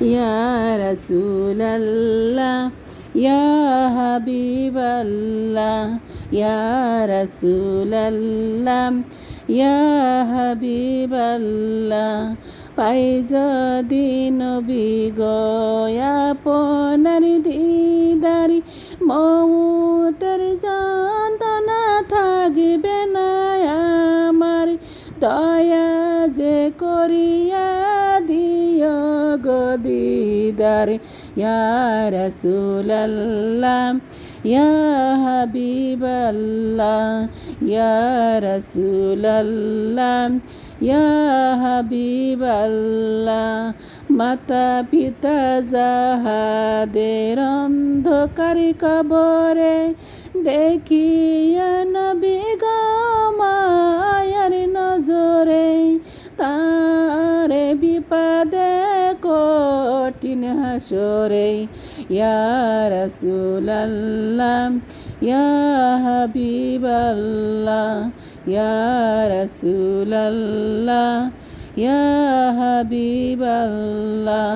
ইয়া রাসূলাল্লাহ ইয়া হাবিবাল্লাহ ইয়া রাসূলাল্লাহ ইয়া হাবিবাল্লাহ পাই যদি নবী গয়া দিদারি, মৌতের যন্ত্রণা থাকবে না আমার, দয়া যে করিয়া গো দিদার ইয়া রাসূলাল্লাহ, ইয়া হাবিবাল্লাহ, ইয়া রাসূলাল্লাহ, ইয়া হাবিবাল্লাহ, মাতা পিতা যাহাদের অন্ধকার কবরে দেখিয়া নবী গমায়ার নজরে তারে বিপদে কঠিন হাসরে ইয়া রাসূলাল্লাহ ইয়া হাবিবাল্লাহ ইয়া রাসূলাল্লাহ ইয়া হাবিবাল্লাহ।